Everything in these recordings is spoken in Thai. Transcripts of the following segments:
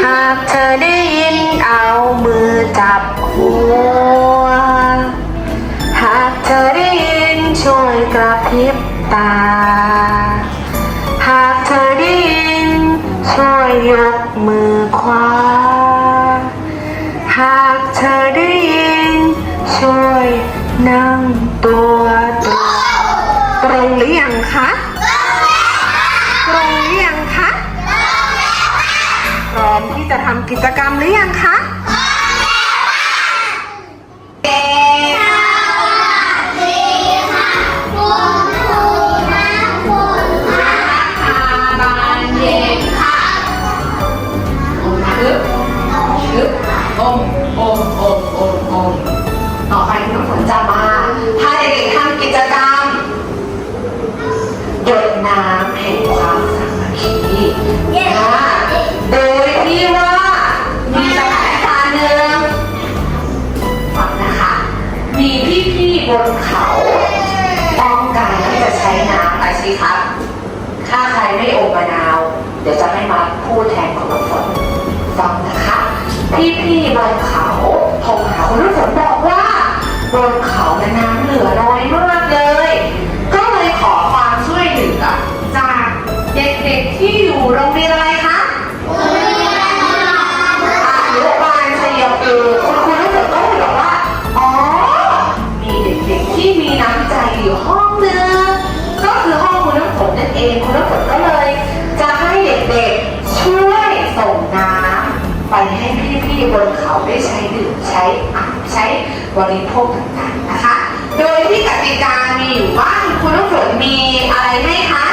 หากเธอได้ยินเอามือจับหัว หากเธอได้ยินช่วยกระพริบตา หากเธอได้ยินช่วยยกมือขวา หากเธอได้ยินช่วยนั่งตัวตรงตรงหรือยังคะ ที่จะทำกิจกรรมหรือยังคะ ถ้าใครไม่โอมมะนาว เดี๋ยวจะให้มาพูดแทนของฝนฟังนะคะ พี่ๆบนเขาโทรหา บริโภคต่างๆนะคะ โดยที่กติกามีอยู่ว่าคุณน้ำฝนมีอะไรให้คะ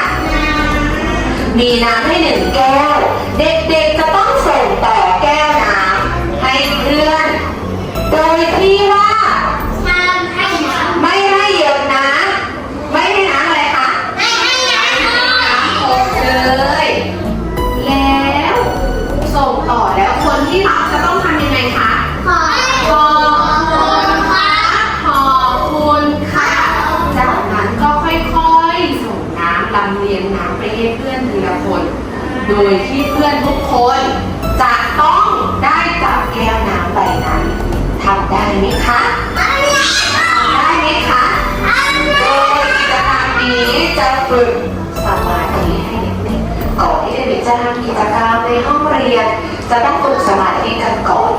มีน้ำให้หนึ่งแก้ว โดยที่เพื่อนทุกคนจะต้องได้จับแก้วน้ำใบนั้นทำได้ไหมคะทำได้ไหมคะโดยกิจกรรมนี้จะฝึกสมาธิให้เด็กๆก่อนที่เด็กๆจะทำกิจกรรมในห้องเรียน จะต้องฝึกสมาธิกันก่อน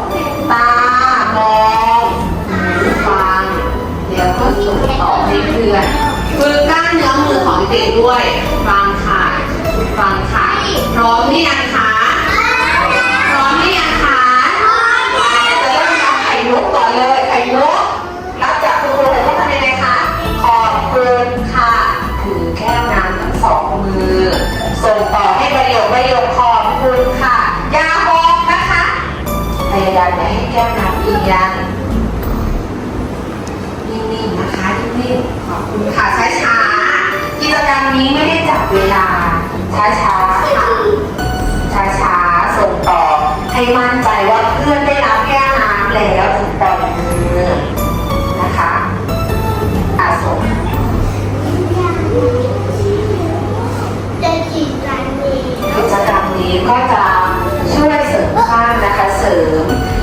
อมหรือยังคะพร้อมหรือยังคะจะเริ่มทำไข่มุกก่อนเลยไข่มุกรับจากคุณครูต้องทำยังไงคะขอบคุณค่ะถือแก้วน้ำทั้งสองมือ ส่งต่อให้ประโยคประโยคขอบคุณค่ะยาบอกนะคะพยายามอย่าให้แก้วน้ำเอียงนิ่งๆนะคะนิ่งๆขอบคุณค่ะช้าๆกิจกรรมนี้ไม่ได้จับเวลาช้าๆ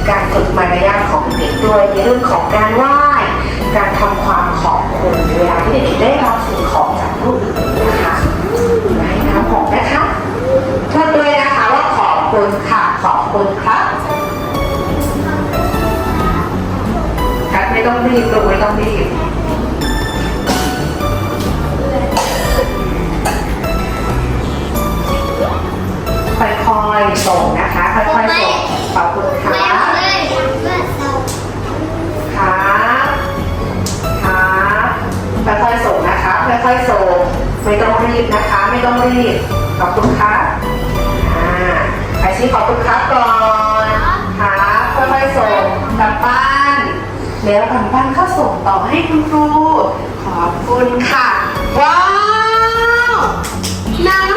การฝึกมารยาทของเด็กด้วยในเรื่องของการไหว้ การทำความขอบคุณเวลาที่เด็กได้รับสิ่งของจากผู้อื่นนะคะอย่าให้น้ำหกนะคะพูดด้วยนะคะว่าขอบคุณค่ะขอบคุณครับครับไม่ต้องรีบลูกไม่ต้องรีบ ไม่ต้องรีบนะคะ ไม่ต้องรีบ ขอบคุณครับอาไอชีขอบคุณครับก่อนครัค่อยๆส่งกลับบ้านแล้วกลับบ้านก็ส่งต่อให้คุณครู ขอบคุณค่ะ ว้าวน้ำ